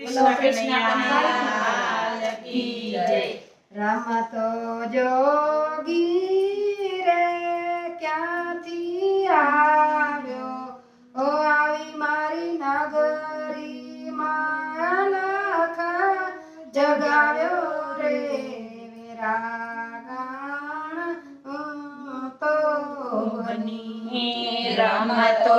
કૃષ્ણ કૃષ્ણ જય. રામ તો જોગી રે ક્યાંથી આવ્યો? ઓ આવી મારી નગરી માલખા જગાવ્યો રે વેરાગણ. તો બની રામ તો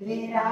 मेरा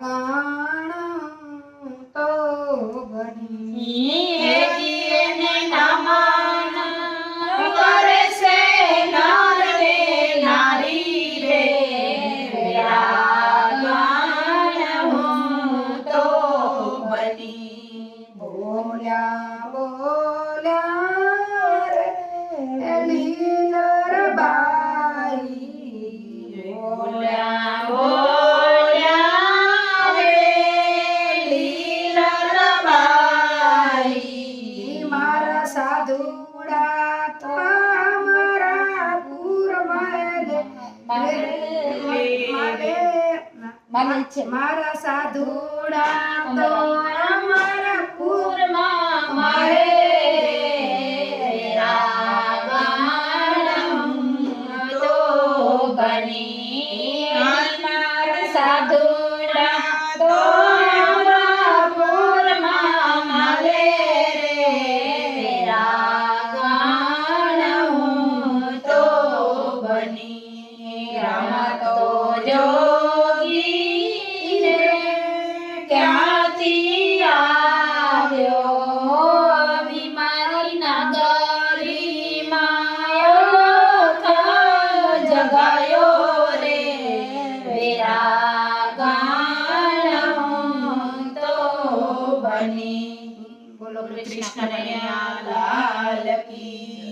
ગાણ તો બની. મારા સાધુડા તો મારા પૂરમાં મારે. રાગમ તો બની. મારા સાધુ कृष्ण मैया लाल की।